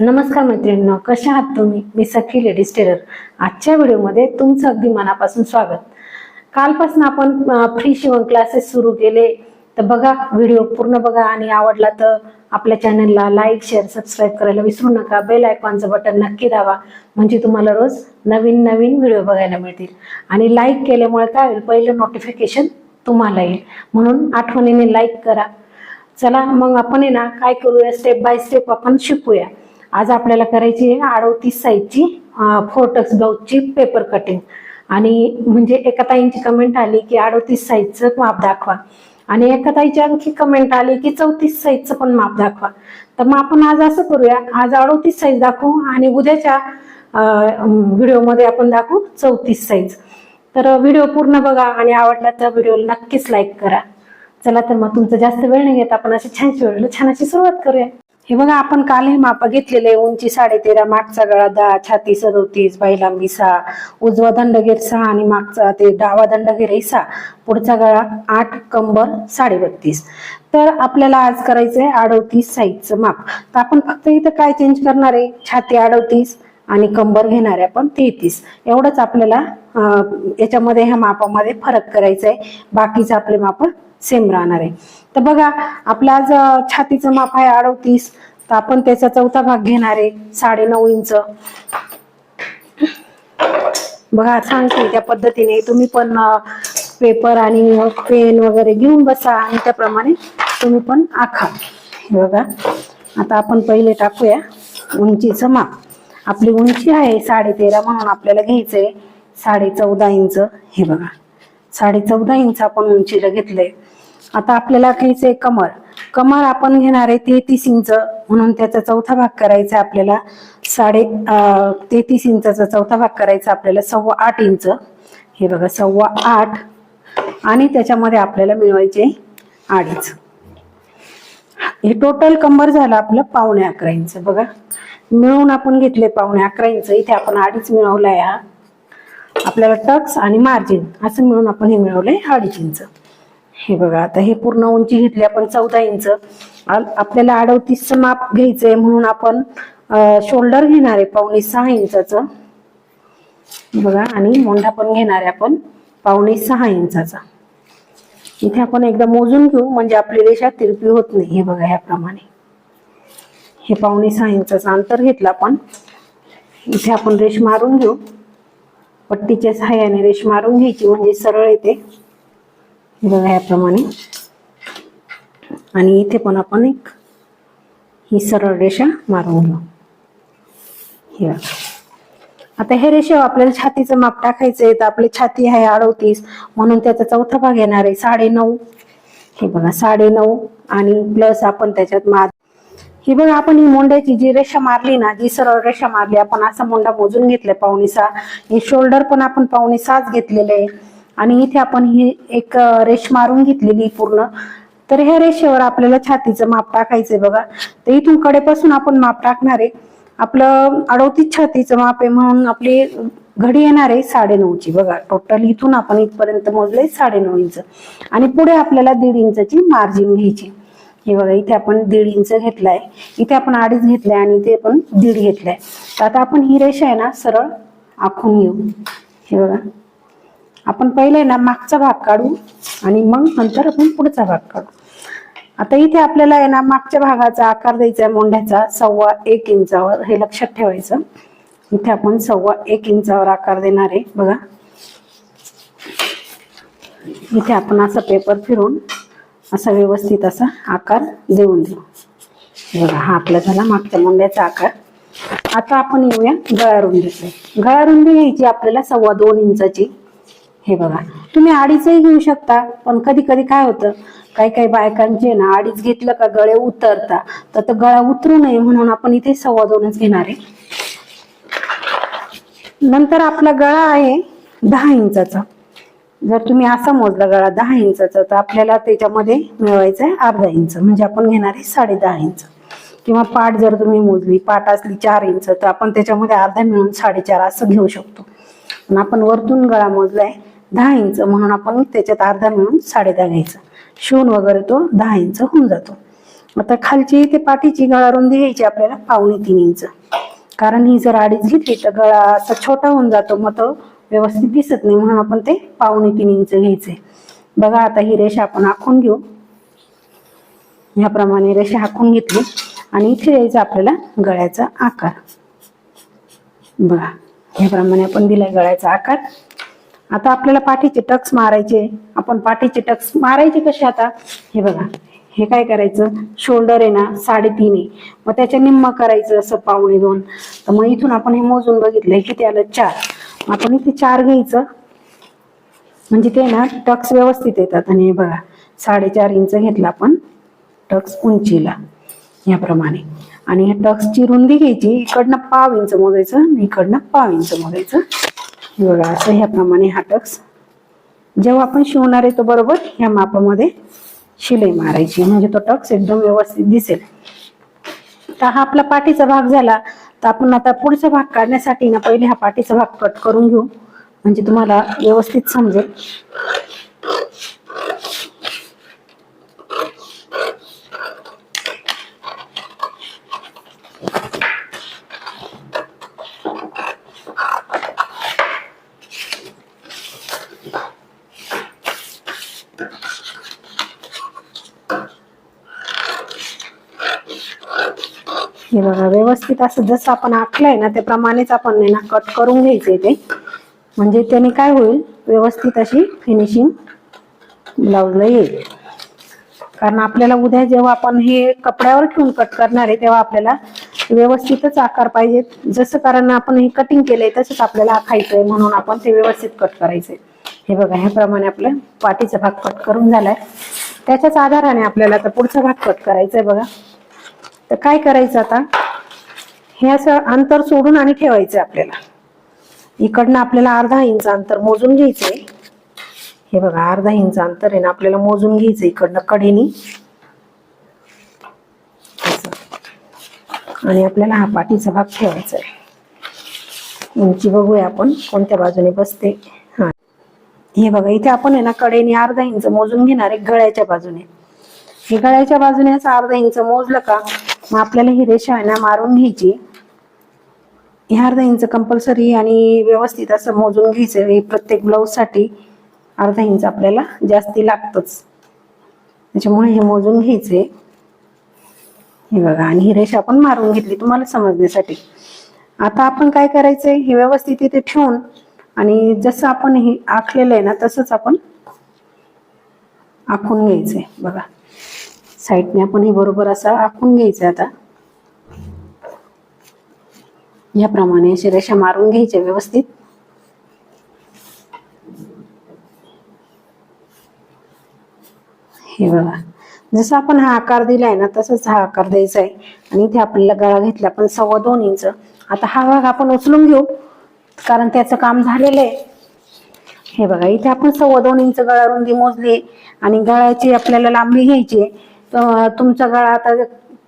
नमस्कार मैत्रिणींनो कशा आहात तुम्ही? मी सखी लेडीज टेलर. आजच्या व्हिडिओमध्ये तुमचं अगदी मनापासून स्वागत. कालपासून आपण फ्री शिवण क्लासेस सुरू केले. तर बघा व्हिडिओ पूर्ण बघा आणि आवडला तर आपल्या चॅनलला लाईक शेअर सबस्क्राईब करायला विसरू नका. बेल आयकॉनचं बटन नक्की दावा म्हणजे तुम्हाला रोज नवीन नवीन व्हिडिओ बघायला मिळतील. आणि लाईक केल्यामुळे काय होईल? पहिलं नोटिफिकेशन तुम्हाला येईल. म्हणून आठवणीने लाईक करा. चला मग आपण आहे ना काय करूया? स्टेप बाय स्टेप आपण शिकूया. आज आपल्याला करायची आहे अडोतीस साईजची फोर टक्स ब्लाऊजची पेपर कटिंग आणि म्हणजे एका ताईंची कमेंट आली की अडोतीस साईजचं माप दाखवा. आणि एका ताईची आणखी कमेंट आली की चौतीस साईजचं पण माप दाखवा. तर मग आपण आज असं करूया आज अडोतीस साईज दाखवू आणि उद्याच्या व्हिडिओमध्ये आपण दाखवू चौतीस साईज. तर व्हिडिओ पूर्ण बघा आणि आवडला तर व्हिडिओला नक्कीच लाईक करा. चला तर मग तुमचं जास्त वेळ नाही घेत आपण अशी छानशी व्हिडिओला छान अशी सुरुवात करूया. हे बघा आपण काल हे माप घेतलेले उंची साडे तेरा मागचा गळा दहा छाती सदोतीस बाई लांबी सहा उजवा दंडगेर सहा आणि मागचा ते डावा दंडगेर सहा. पुढचा गळा आठ कंबर साडे बत्तीस तर आपल्याला आज करायचंय अडवतीस साईजचं माप. तर आपण फक्त इथं काय चेंज करणार आहे? छाती अडवतीस आणि कंबर घेणार आहे आपण तेहतीस. एवढंच आपल्याला याच्यामध्ये ह्या मापामध्ये फरक करायचा आहे बाकीचं आपले माप सेम राहणार आहे. तर बघा आपला आज छातीचं माप आहे अडवतीस तर आपण त्याचा चौथा भाग घेणार आहे साडे नऊ इंच. बघा सांगते त्या पद्धतीने. तुम्ही पण पेपर आणि पेन वगैरे घेऊन बसा आणि त्याप्रमाणे तुम्ही पण आखा. हे बघा आता आपण पहिले टाकूया उंचीचं माप. आपली उंची आहे साडे तेरा म्हणून आपल्याला घ्यायचंय साडे चौदा इंच. हे बघा साडे चौदा इंच आपण उंचीला घेतलंय. आता आपल्याला घ्यायचंय कमर कमर आपण घेणार आहे तेहतीस इंच म्हणून त्याचा चौथा भाग करायचा आहे आपल्याला. साडे तेहतीस इंचाचा चौथा भाग करायचा आपल्याला सव्वा आठ इंच. हे बघा सव्वा आठ. आणि त्याच्यामध्ये आपल्याला मिळवायचे अडीच हे टोटल कंबर झालं आपलं पावणे अकरा इंच. बघा मिळून आपण घेतले पावणे अकरा इंच. इथे आपण अडीच मिळवलाय हा. आपल्याला टक्स आणि मार्जिन असं मिळून आपण हे मिळवलंय अडीच इंच. हे बघा आता हे पूर्ण उंची घेतली आपण चौदा इंच. आपल्याला अडवतीसचं माप घ्यायचंय म्हणून आपण शोल्डर घेणार आहे पावणे सहा इंचाचं. बघा आणि मोंढा पण घेणार आहे आपण पावणे सहा इंचाचा. इथे आपण एकदा मोजून घेऊ म्हणजे आपली रेषा तिरपी होत नाही. हे बघा ह्याप्रमाणे. हे पावणे सहा इंचाचं अंतर घेतलं आपण. इथे आपण रेष मारून घेऊ. पट्टीच्या सहाय्याने रेष मारून घ्यायची म्हणजे सरळ येते. बघा ह्याप्रमाणे आणि इथे पण आपण एक ही सरळ रेषा मारून घेऊ. हे आता हे रेषेवर आपल्याला छातीचं माप टाकायचंय तर आपली छाती आहे अडवतीस म्हणून त्याचा चौथा भाग येणार आहे साडे नऊ हे बघा साडे नऊ आणि प्लस आपण त्याच्यात मार ही बघा आपण ही मोंड्याची जी रेषा मारली ना जी सरळ रेषा मारली आपण असा मोंडा मोजून घेतलाय पावणे सहा हे शोल्डर पण आपण पावणे साच घेतलेले आहे. आणि इथे आपण ही एक रेष मारून घेतलेली पूर्ण. तर ह्या रेषेवर आपल्याला छातीचं माप टाकायचंय बघा. तर इथून कडेपासून आपण माप टाकणार आहे. आपलं अडोतीस छातीचं माप आहे म्हणून आपली घडी येणार आहे साडे नऊची बघा. टोटल इथून आपण इथपर्यंत मोजले साडे नऊ इंच. आणि पुढे आपल्याला दीड इंचची मार्जिन घ्यायची. हे बघा इथे आपण दीड इंच घेतलाय. इथे आपण अडीच घेतलाय आणि इथे पण दीड घेतलाय. तर आता आपण ही रेषा आहे ना सरळ आखून घेऊ. हे बघा. आपण पहिले ना मागचा भाग काढू आणि मग नंतर आपण पुढचा भाग काढू. आता इथे आपल्याला आहे ना मागच्या भागाचा आकार द्यायचा आहे मोंढ्याचा सव्वा एक इंचावर हे लक्षात ठेवायचं. इथे आपण सव्वा एक इंचावर आकार देणार आहे बघा. इथे आपण असा पेपर फिरून असा व्यवस्थित असा आकार देऊन देऊ. बघा हा आपला झाला मागच्या मोंढ्याचा आकार. आता आपण येऊया गळा रुंदीकडे रुंदी घ्यायची आपल्याला सव्वा दोन इंचाची हे बघा तुम्ही अडीचही घेऊ शकता पण कधी कधी काय होतं काही काही बायकांचे ना अडीच घेतलं का गळे उतरता तर तो गळा उतरू नये म्हणून आपण इथे सव्वा दोनच घेणार आहे. नंतर आपला गळा आहे दहा इंचाचा. जर तुम्ही असा मोजला गळा दहा इंचाचा तर आपल्याला त्याच्यामध्ये मिळवायचं आहे अर्धा इंच म्हणजे आपण घेणार आहे साडे दहा इंच. किंवा पाठ जर तुम्ही मोजली पाठ असली चार इंच तर आपण त्याच्यामध्ये अर्धा मिळून साडेचार असं घेऊ शकतो. पण आपण वरतून गळा मोजलाय दहा इंच म्हणून आपण त्याच्यात अर्धा मिळून साडे दहा घ्यायचं. शिवून वगैरे तो दहा इंच होऊन जातो. आता खालची ते पाठीची गळा रुंदी घ्यायची आपल्याला पावणे तीन इंच. कारण ही जर अडीच घेतली तर गळा असा छोटा होऊन जातो मग तो व्यवस्थित दिसत नाही म्हणून आपण ते पावणे तीन इंच घ्यायचे. बघा आता ही रेषा आपण आखून घेऊ. ह्याप्रमाणे रेषा आखून घेतली आणि इथे द्यायचा आपल्याला गळ्याचा आकार. बघा ह्याप्रमाणे आपण दिला गळ्याचा आकार. आता आपल्याला पाठीचे टक्स मारायचे. आपण पाठीचे टक्स मारायचे कसे आता? हे बघा. हे काय करायचं? शोल्डर आहे ना साडेतीन आहे. मग त्याच्या निम्म करायचं असं पावणे दोन. तर मग इथून आपण हे मोजून बघितलंय किती आलं? चार. आपण इथे चार घ्यायचं. म्हणजे ते ना टक्स व्यवस्थित येतात. आणि हे बघा साडेचार इंच घेतला आपण टक्स उंचीला. याप्रमाणे. आणि ह्या टक्सची रुंदी घ्यायची. इकडनं पाव इंच मोजायचं आणि इकडनं पाव इंच मोजायचं. बघा असं ह्याप्रमाणे हा टक्स. जेव्हा आपण शिवणार आहे तो बरोबर ह्या मापामध्ये शिलाई मारायची. म्हणजे तो टक्स एकदम व्यवस्थित दिसेल. तर हा आपला पाठीचा भाग झाला. तर आपण आता पुढचा भाग काढण्यासाठी ना पहिले हा पाठीचा भाग कट करून घेऊ. म्हणजे तुम्हाला व्यवस्थित समजेल. हे बघा व्यवस्थित असं जसं आपण आखलंय ना त्याप्रमाणेच आपण आहे ना कट करून घ्यायचंय ते. म्हणजे त्याने काय होईल? व्यवस्थित अशी फिनिशिंग ब्लाऊजला येईल. कारण आपल्याला उद्या जेव्हा आपण हे कपड्यावर ठेवून कट करणार आहे तेव्हा आपल्याला व्यवस्थितच आकार पाहिजेत जसं कारण आपण हे कटिंग केलंय तसंच आपल्याला आखायचंय म्हणून आपण ते व्यवस्थित कट करायचंय. हे बघा ह्याप्रमाणे आपलं पाठीचा भाग कट करून झालाय. त्याच्याच आधाराने आपल्याला आता पुढचा भाग कट करायचा आहे बघा. तर काय करायचं आता? हे असं अंतर सोडून आणि ठेवायचं आपल्याला. इकडनं आपल्याला अर्धा इंच अंतर मोजून घ्यायचंय. हे बघा अर्धा इंच अंतर आहे ना आपल्याला मोजून घ्यायचं इकडनं कडेनी. आणि आपल्याला हा पाठीचा भाग ठेवायचा आहे. उंची बघूया आपण कोणत्या बाजूने बसते. हा. हे बघा इथे आपण आहे ना कडेने अर्धा इंच मोजून घेणार आहे गळ्याच्या बाजूने. हे गळ्याच्या बाजूने असं अर्धा इंच मोजलं का? मग आपल्याला ही रेषा आहे ना मारून घ्यायची. हे अर्धा इंच कंपल्सरी आणि व्यवस्थित असं मोजून घ्यायचं. हे प्रत्येक ब्लाऊजसाठी अर्धा इंच आपल्याला जास्ती लागतच. त्याच्यामुळे हे मोजून घ्यायचे. हे बघा आणि ही रेषा आपण मारून घेतली तुम्हाला समजण्यासाठी. आता आपण काय करायचंय? हे व्यवस्थित इथे ठेवून आणि जसं आपण हे आखलेलं आहे ना तसंच आपण आखून घ्यायचंय. बघा. साईडने आपण हे बरोबर असं आखून घ्यायचं आता. याप्रमाणे अशी रेषा मारून घ्यायच्या व्यवस्थित. हे बघा. जसं आपण हा आकार दिलाय ना तसंच हा आकार द्यायचा आहे. आणि इथे आपल्याला गळा घेतला पण सव्वा दोन इंच. आता हा भाग आपण उचलून घेऊ कारण त्याचं काम झालेलं आहे. हे बघा इथे आपण सव्वा दोन इंच गळा रुंदी मोजली आणि गळ्याची आपल्याला लांबी घ्यायची आहे. तुमचा गळा आता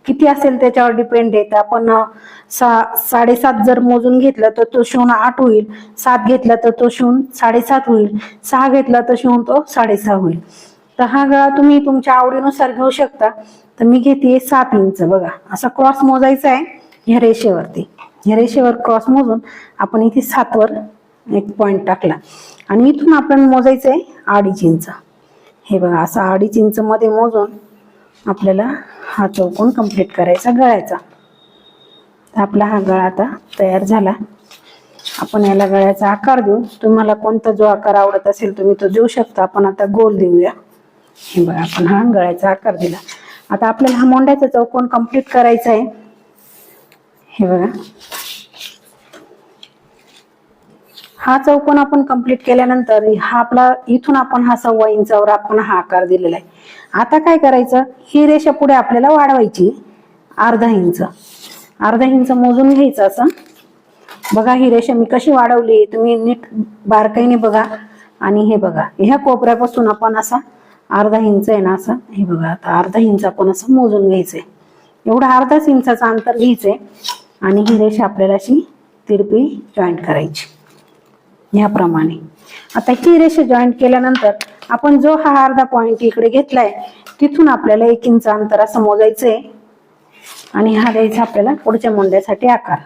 किती असेल त्याच्यावर डिपेंड आहे? तर आपण सा साडेसात जर मोजून घेतलं तर तो शिवून आठ होईल. सात घेतला तर तो शिवून साडेसात होईल. सहा घेतला तर शिवून तो साडेसहा होईल. तर हा गळा तुम्ही तुमच्या आवडीनुसार घेऊ शकता. तर मी घेते सात इंच बघा. असा क्रॉस मोजायचा आहे. ह्या रेषेवरती. ह्या रेषेवर क्रॉस मोजून आपण इथे सातवर एक पॉइंट टाकला. आणि इथून आपण मोजायचं आहे अडीच इंच. हे बघा असं अडीच इंच मध्ये मोजून आपल्याला हा चौकोन कंप्लीट करायचा गळ्याचा. तर आपला हा गळा आता तयार झाला. आपण याला गळ्याचा आकार देऊ. तुम्हाला कोणता जो आकार आवडत असेल तुम्ही तो देऊ शकता. आपण आता गोल देऊया. हे बघा आपण हा गळ्याचा आकार दिला. आता आपल्याला हा मोंड्याचा चौकोन कंप्लीट करायचा आहे. हे बघा. हा चौकोन आपण कंप्लीट केल्यानंतर हा आपला इथून आपण हा सव्वा इंचावर आपण हा आकार दिलेला आहे. आता काय करायचं? ही रेषा पुढे आपल्याला वाढवायची. अर्धा इंच. अर्धा इंच मोजून घ्यायचं असं. बघा ही रेषा मी कशी वाढवली. तुम्ही नीट बारकाईने बघा. आणि हे बघा ह्या कोपऱ्यापासून आपण असा अर्धा इंच आहे ना असं हे बघा आता अर्धा इंच आपण असं मोजून घ्यायचंय. एवढा अर्धाच इंचाचं अंतर घ्यायचंय. आणि ही रेषा आपल्याला अशी तिरपी जॉईंट करायची. ह्याप्रमाणे. आता ही रेषा जॉईंट केल्यानंतर आपण जो हा अर्धा पॉइंट इकडे घेतलाय तिथून आपल्याला एक इंच अंतर असं मोजायचंय आणि हा द्यायचा आपल्याला पुढच्या मुंड्यासाठी आकार.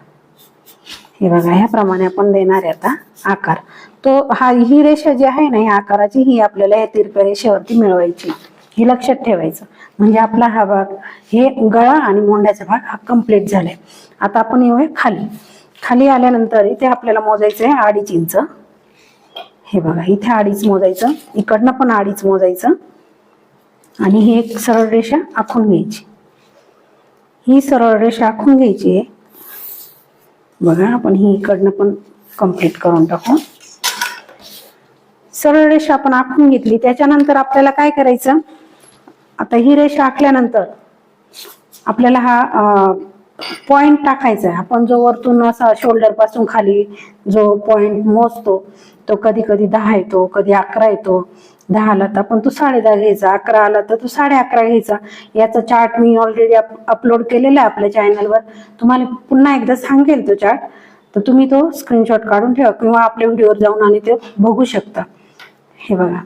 हे बघा ह्याप्रमाणे आपण देणार आहे आता आकार. तो हा ही रेषा जी आहे ना या आकाराची ही आपल्याला या तिरप्या रेषेवरती मिळवायची. हे लक्षात ठेवायचं. म्हणजे आपला हा भाग हे गळा आणि मोंड्याचा भाग हा कंप्लीट झालाय. आता आपण येऊया खाली. खाली आल्यानंतर इथे आपल्याला मोजायचं आहे अडीच इंच. हे बघा इथे अडीच मोजायचं इकडनं पण अडीच मोजायचं. आणि ही एक सरळ रेषा आखून घ्यायची. ही सरळ रेषा आखून घ्यायची आहे. बघा आपण ही इकडनं पण कंप्लीट करून टाकू. सरळ रेषा आपण आखून घेतली. त्याच्यानंतर आपल्याला काय करायचं? आता ही रेषा आखल्यानंतर आपल्याला हा पॉइंट टाकायचा आहे. आपण जो वरतून असा शोल्डरपासून खाली जो पॉइंट मोजतो तो कधी कधी दहा येतो कधी अकरा येतो. दहा आला तर आपण तो साडे दहा घ्यायचा अकरा आला तर तो साडे अकरा घ्यायचा. याचा चार्ट मी ऑलरेडी अपलोड केलेला आहे आपल्या चॅनलवर तुम्हाला पुन्हा एकदा सांगेल तो चार्ट तर तुम्ही तो स्क्रीनशॉट काढून ठेवा किंवा आपल्या व्हिडिओवर जाऊन आणि ते बघू शकता. हे बघा.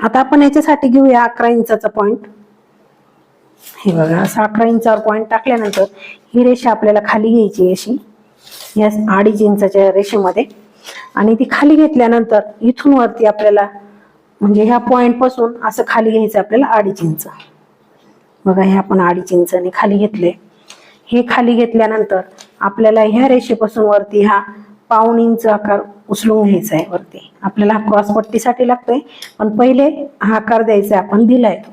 आता आपण याच्यासाठी घेऊया अकरा इंचाचा पॉइंट हे बघा असं अकरा इंचावर पॉइंट टाकल्यानंतर ही रेषा आपल्याला खाली घ्यायची अशी. या अडीच इंचाच्या रेषेमध्ये. आणि ती खाली घेतल्यानंतर इथून वरती आपल्याला म्हणजे ह्या पॉइंटपासून असं खाली घ्यायचं आपल्याला अडीच इंच. बघा हे आपण अडीच इंचाने खाली घेतले. हे खाली घेतल्यानंतर आपल्याला ह्या रेषेपासून वरती हा पाऊन इंच आकार उचलून घ्यायचा आहे वरती. आपल्याला हा क्रॉस पट्टीसाठी लागतोय पण पहिले हा आकार द्यायचा आहे, आपण दिलाय तो.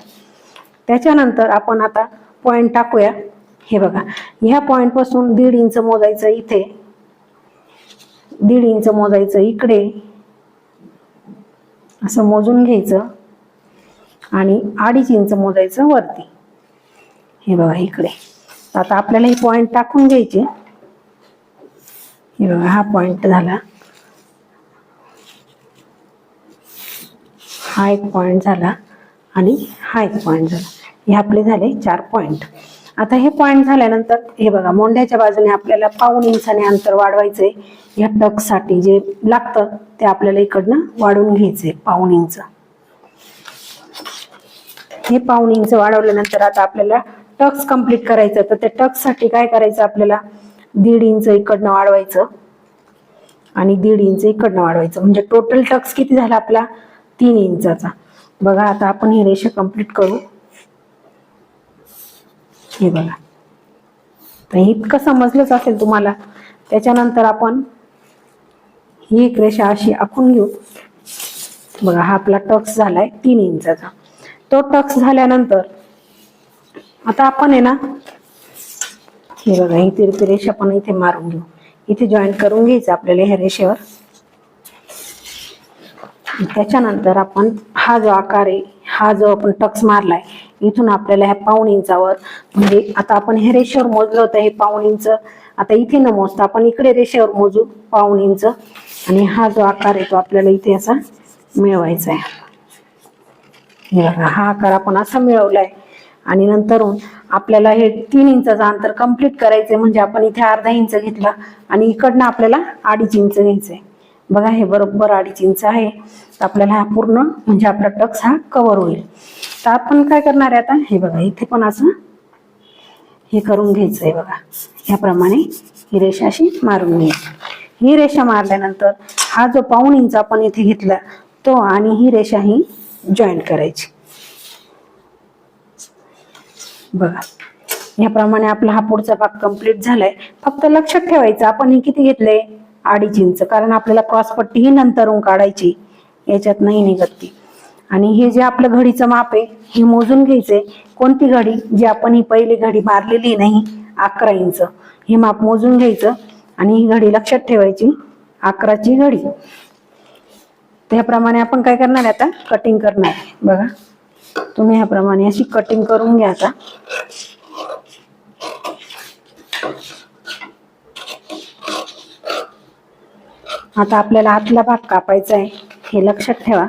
त्याच्यानंतर आपण आता पॉइंट टाकूया. हे बघा ह्या पॉइंटपासून दीड इंच मोजायचं इथे. दीड इंच मोजायचं इकडे. असं मोजून घ्यायचं. आणि अडीच इंच मोजायचं वरती. हे बघा इकडे. आता आपल्याला हे पॉइंट टाकून घ्यायचे. हे बघा हा पॉइंट झाला. हा एक पॉइंट झाला आणि हा एक पॉइंट झाला. हे आपले झाले चार पॉइंट आता हे पॉइंट झाल्यानंतर हे बघा मोंढ्याच्या बाजूने आपल्याला पाऊन इंचाने अंतर वाढवायचंय. या टक्ससाठी जे लागतं ते आपल्याला इकडनं वाढवून घ्यायचंय पाऊन इंच. हे पाऊन इंच वाढवल्यानंतर आता आपल्याला टक्स कंप्लीट करायचं तर त्या टक्ससाठी काय करायचं आपल्याला? दीड इंच इकडनं वाढवायचं आणि दीड इंच इकडनं वाढवायचं. म्हणजे टोटल टक्स किती झाला आपला? तीन इंचाचा. बघा आता आपण ही रेषा कंप्लीट करू. हे बघा. तर इतकं समजलंच असेल तुम्हाला. त्याच्यानंतर आपण ही एक रेषा अशी आखून घेऊ. बघा हा आपला टक्स झालाय तीन इंचाचा. तो टक्स झाल्यानंतर आता आपण आहे ना हे बघा ही तिरपी रेषा पण इथे मारून घेऊ. इथे जॉईन करून घ्यायचं आपल्याला ह्या रेषेवर. त्याच्यानंतर आपण हा जो आकार आहे हा जो आपण टक्स मारलाय इथून आपल्याला ह्या पाऊण इंचावर म्हणजे आता आपण हे रेषेवर मोजलं होतं हे पाऊण इंच आता इथे न मोजता आपण इकडे रेषेवर मोजू पाऊण इंच आणि हा जो आकार आहे तो आपल्याला इथे असा मिळवायचा आहे. हे बघा हा आकार आपण असा मिळवलाय. आणि नंतर आपल्याला हे तीन इंचाचं अंतर कंप्लीट करायचंय. म्हणजे आपण इथे अर्धा इंच घेतला आणि इकडनं आपल्याला अडीच इंच घ्यायचंय. बघा हे बरोबर अडीच इंच आहे. तर आपल्याला हा पूर्ण म्हणजे आपला टक्स हा कव्हर होईल. तर आपण काय करणार आहे आता? हे बघा इथे पण असं हे करून घ्यायचंय बघा. ह्याप्रमाणे ही रेषा अशी मारून घ्यायची. ही रेषा मारल्यानंतर हा जो पाऊण इंच आपण इथे घेतला तो आणि ही रेषा ही जॉईंट करायची. बघा. याप्रमाणे आपला हा पुढचा भाग कंप्लीट झालाय. फक्त लक्षात ठेवायचं आपण हे किती घेतले अडीच इंच. कारण आपल्याला क्रॉस पट्टी ही नंतरून काढायची. याच्यात नाही निघत ती. आणि हे जे आपलं घडीचं माप आहे हे मोजून घ्यायचंय. कोणती घडी? जी आपण ही पहिली घडी मारलेली नाही अकरा इंच. हे माप मोजून घ्यायचं आणि ही घडी लक्षात ठेवायची अकराची घडी. त्याप्रमाणे आपण काय करणार आहे आता? कटिंग करणार बघा. तुम्ही ह्याप्रमाणे अशी कटिंग करून घ्या आता. आता आपल्याला आतला भाग कापायचा आहे. हे लक्षात ठेवा.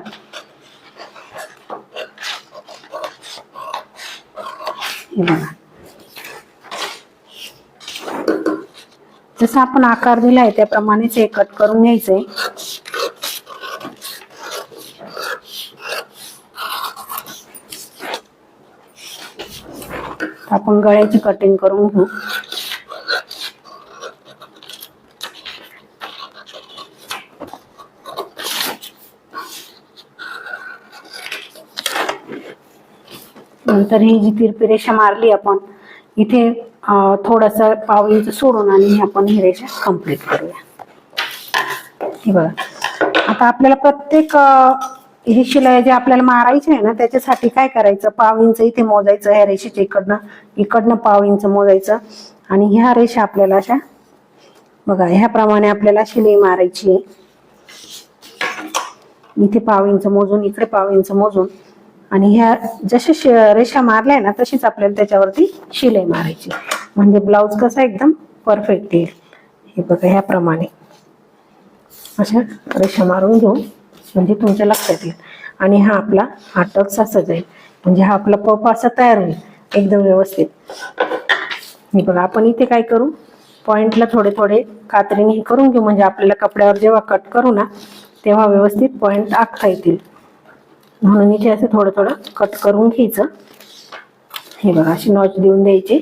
हे बघा. जसं आपण आकार दिलाय त्याप्रमाणेच हे कट करून घ्यायचंय आपण गळ्याची कटिंग करून घेऊ. नंतर ही जी तिरपी रेषा मारली आपण इथे अं, थोडासा पाव इंच सोडून आणि आपण ही रेषा कंप्लीट करूया. हे बघा. आता आपल्याला प्रत्येक ही शिलाई जे आपल्याला मारायची आहे ना त्याच्यासाठी काय करायचं? पाव इंच इथे मोजायचं ह्या रेषेच्या इकडनं इकडनं पाव इंच मोजायचं. आणि ह्या रेषा आपल्याला अशा बघा ह्याप्रमाणे आपल्याला शिलाई मारायची आहे. इथे पाव इंच मोजून इकडे पाव इंच मोजून. आणि ह्या जशी श- रेषा मारल्या ना तशीच आपल्याला त्याच्यावरती शिलाई मारायची. म्हणजे ब्लाऊज कसा एकदम परफेक्ट येईल. हे बघा ह्याप्रमाणे. अशा रेषा मारून घेऊ म्हणजे तुमच्या लक्षात येईल. आणि हा आपला हा टक्स असा जाईल. म्हणजे हा आपला पप असा तयार होईल एकदम व्यवस्थित. हे बघा आपण इथे काय करू? पॉइंटला थोडे थोडे कात्रीने हे करून घेऊ. म्हणजे आपल्याला कपड्यावर जेव्हा कट करू ना तेव्हा व्यवस्थित पॉइंट आखता येतील. म्हणून इथे असं थोडं थोडं कट करून घ्यायचं. हे बघा अशी नॉच देऊन द्यायची.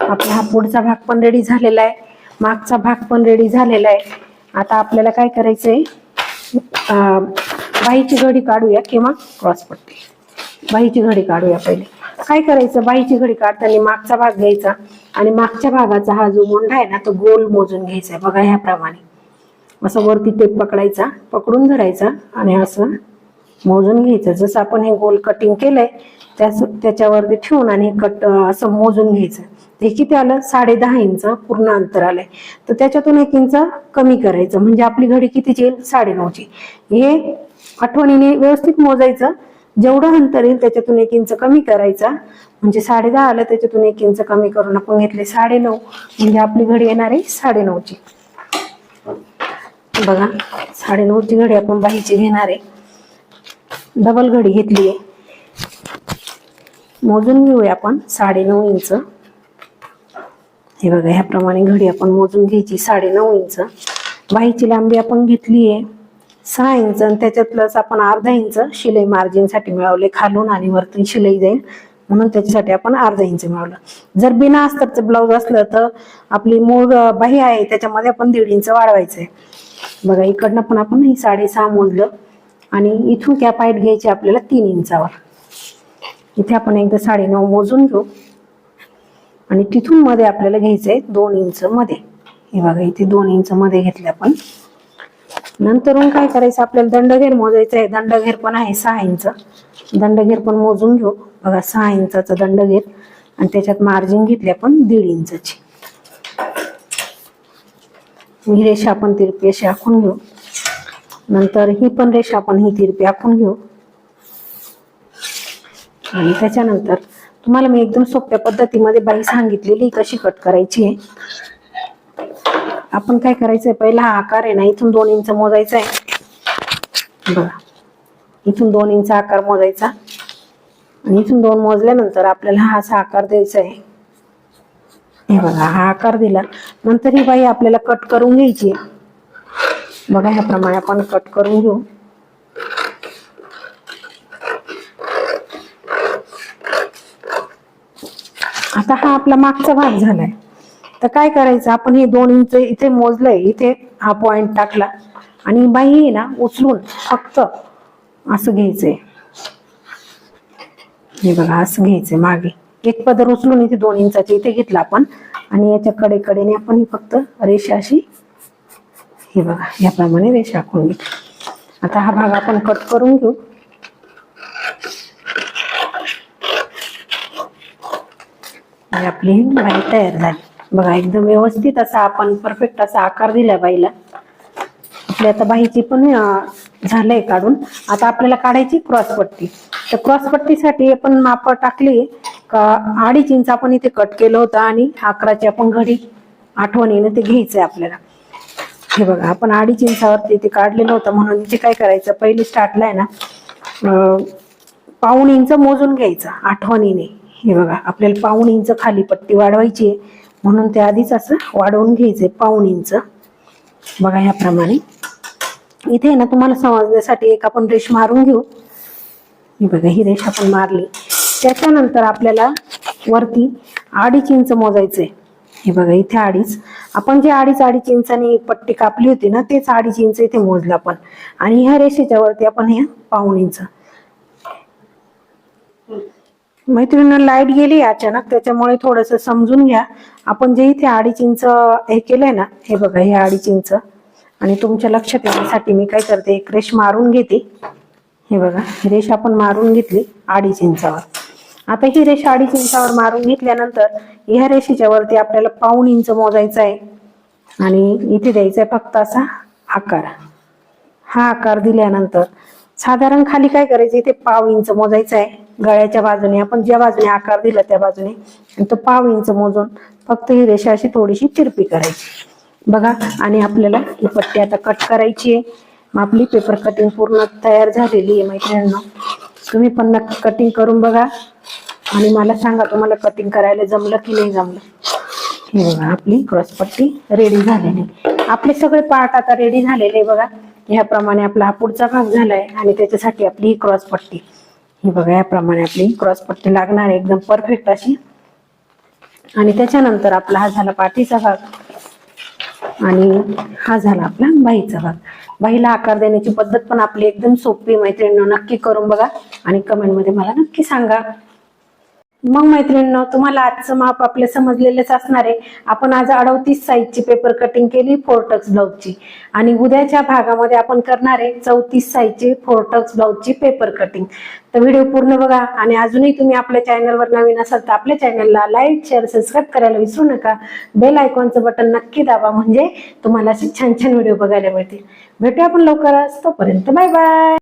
आपला हा पुढचा भाग पण रेडी झालेला आहे. मागचा भाग पण रेडी झालेला आहे. आता आपल्याला काय करायचंय? आहे बाईची घडी काढूया किंवा क्रॉस पट्टी. बाईची घडी काढूया पहिले. काय करायचं? बाईची घडी काढताना मागचा भाग घ्यायचा आणि मागच्या भागाचा हा जो मोंढा आहे ना तो गोल मोजून घ्यायचा आहे. बघा ह्याप्रमाणे. असं वरती टेप पकडायचा पकडून धरायचा आणि असं मोजून घ्यायचं. जसं आपण हे गोल कटिंग केलंय त्याच त्याच्यावरती ठेवून आणि कट असं मोजून घ्यायचं. ते किती आलं साडे दहा इंच पूर्ण अंतर आलंय. तर त्याच्यातून एक इंच कमी करायचं. म्हणजे आपली घडी कितीची येईल? साडे नऊची. हे आठवणीने व्यवस्थित मोजायचं. जेवढं अंतर येईल त्याच्यातून एक इंच कमी करायचा. म्हणजे साडे दहा आलं त्याच्यातून एक इंच कमी करून आपण घेतले साडे नऊ. म्हणजे आपली घडी येणार आहे साडे नऊची. बघा साडे नऊची घडी आपण बाईची घेणार आहे. डबल घडी घेतली आहे. मोजून घेऊया आपण साडे नऊ इंच. हे बघा ह्याप्रमाणे घडी आपण मोजून घ्यायची साडे नऊ इंच. बाईची लांबी आपण घेतली आहे सहा इंच आणि त्याच्यात प्लस आपण अर्धा इंच शिलाई मार्जिनसाठी मिळवले खालून आणि वरतून शिलाई जाईल. म्हणून त्याच्यासाठी आपण अर्धा इंच मिळवलं. जर बिना अस्तरचं ब्लाऊज असलं तर आपली मूळ बाही आहे त्याच्यामध्ये आपण दीड इंच वाढवायचं आहे बघा इकडनं पण आपण ही साडेसहा मोजलं आणि इथून कॅप पाईट घ्यायची आपल्याला तीन इंचावर. इथे आपण एकदा साडे नऊ मोजून घेऊ. आणि तिथून मध्ये आपल्याला घ्यायचंय दोन इंच मध्ये. हे बघा इथे दोन इंच मध्ये घेतले आपण. नंतरून काय करायचं आपल्याला दंडघेर मोजायचं आहे दंडघेर पण आहे सहा इंच. दंडघेर पण मोजून घेऊ. बघा सहा इंचाचा दंडघेर. आणि त्याच्यात मार्जिन घेतली आपण दीड इंचाची. ही रेषा आपण तिरपी अशी आखून घेऊ. नंतर ही पण रेषा आपण ही तिरपी आखून घेऊ. आणि त्याच्यानंतर तुम्हाला मी एकदम सोप्या पद्धतीमध्ये बाई सांगितलेली कशी कट करायची आहे. आपण काय करायचंय? पहिला हा आकार आहे ना इथून दोन इंच मोजायचा आहे. बघा. इथून दोन इंच आकार मोजायचा. आणि इथून दोन मोजल्यानंतर आपल्याला हा असा आकार द्यायचा आहे. हे बघा हा आकार दिला. नंतर ही बाई आपल्याला कट करून घ्यायची. बघा ह्याप्रमाणे आपण कट करून घेऊ. आता हा आपला मागचा भाग झालाय. तर काय करायचं आपण हे दोन इंच इथे मोजलंय इथे हा पॉइंट टाकला. आणि बाई आहे ना उचलून फक्त असं घ्यायचंय. हे बघा असं घ्यायचंय मागे. एक पदर उचलून इथे दोन इंचाचे इथे घेतला आपण. आणि याच्या कडे कडेने आपण ही फक्त रेषा अशी हे बघा याप्रमाणे रेषा आखून घेतली. आता हा भाग आपण कट करून घेऊ. आणि आपली बाई तयार झाली. बघा एकदम व्यवस्थित असा आपण परफेक्ट असा आकार दिला बाईला. आपली आता बाईची पण झालंय काढून. आता आपल्याला काढायची क्रॉसपट्टी तर क्रॉसपट्टीसाठी आपण माप टाकली अडीच इंच आपण इथे कट केलं होतं आणि अकराची आपण घडी आठवणीने ते घ्यायचं आहे आपल्याला. हे बघा आपण अडीच इंचावरती ते काढलेलं होतं म्हणून इथे काय करायचं पहिली स्टार्टला आहे ना पाऊण इंच मोजून घ्यायचं आठवणीने. हे बघा आपल्याला पाऊण इंच खाली पट्टी वाढवायची आहे म्हणून ते आधीच असं वाढवून घ्यायचंय पाऊण इंच. बघा ह्याप्रमाणे. इथे ना तुम्हाला समजण्यासाठी एक आपण रेष मारून घेऊ. हे बघा ही रेष आपण मारली. त्याच्यानंतर आपल्याला वरती अडीच इंच मोजायचंय. हे बघा इथे अडीच. आपण जे अडीच अडीच इंचाने पट्टी कापली होती ना तेच अडीच इंच इथे मोजलं आपण. आणि ह्या रेषेच्या वरती आपण हे पाऊण इंच. मैत्रिणींना लाइट गेली अचानक त्याच्यामुळे थोडस समजून घ्या. आपण जे इथे अडीच इंच हे केलंय ना हे बघा हे अडीच इंच. आणि तुमच्या लक्षात येण्यासाठी मी काय करते एक रेष मारून घेते. हे बघा रेष आपण मारून घेतली अडीच इंचावर. आता ही रेषा अडीच इंचावर मारून घेतल्यानंतर ह्या रेषेच्या वरती आपल्याला पाऊण इंच मोजायचं आहे आणि इथे द्यायचा आहे फक्त असा आकार. हा आकार दिल्यानंतर साधारण खाली काय करायचं? इथे पाव इंच मोजायचं आहे गळ्याच्या बाजूने आपण ज्या बाजूने आकार दिला त्या बाजूने. आणि तो पाव इंच मोजून फक्त ही रेषा अशी थोडीशी तिरपी करायची. बघा आणि आपल्याला ही पट्टी आता कट करायची आहे मग आपली पेपर कटिंग पूर्ण तयार झालेली आहे मैत्रिणींना. तुम्ही पण नक्की कटिंग करून बघा. आणि मला सांगा तुम्हाला कटिंग करायला जमलं की नाही जमलं. हे बघा आपली क्रॉसपट्टी रेडी झालेली. आपले सगळे पार्ट आता रेडी झालेले बघा. ह्याप्रमाणे आपला हा पुढचा भाग झालाय आणि त्याच्यासाठी आपली ही क्रॉसपट्टी ही बघा याप्रमाणे आपली क्रॉसपट्टी लागणार आहे. एकदम परफेक्ट अशी. आणि त्याच्यानंतर आपला हा झाला पाठीचा भाग. आणि हा झाला आपला बाईचा भाग. बाईला आकार देण्याची पद्धत पण आपली एकदम सोपी मैत्रिणींनो. नक्की करून बघा आणि कमेंटमध्ये मला नक्की सांगा. मग मैत्रिणींनो तुम्हाला आजचं माप आपले समजलेलेच असणार आहे. आपण आज अडवतीस साईजची पेपर कटिंग केली फोरटक्स ब्लाऊजची आणि उद्याच्या भागामध्ये आपण करणार आहे चौतीस साईजची फोरटक्स ब्लाऊजची पेपर कटिंग तर व्हिडिओ पूर्ण बघा आणि अजूनही तुम्ही आपल्या चॅनलवर नवीन असाल तर आपल्या चॅनलला लाईक शेअर सबस्क्राईब करायला विसरू नका. बेल आयकॉनचं बटन नक्की दाबा म्हणजे तुम्हाला असे छान छान व्हिडिओ बघायला मिळतील. भेटूया आपण लवकरच तोपर्यंत बाय बाय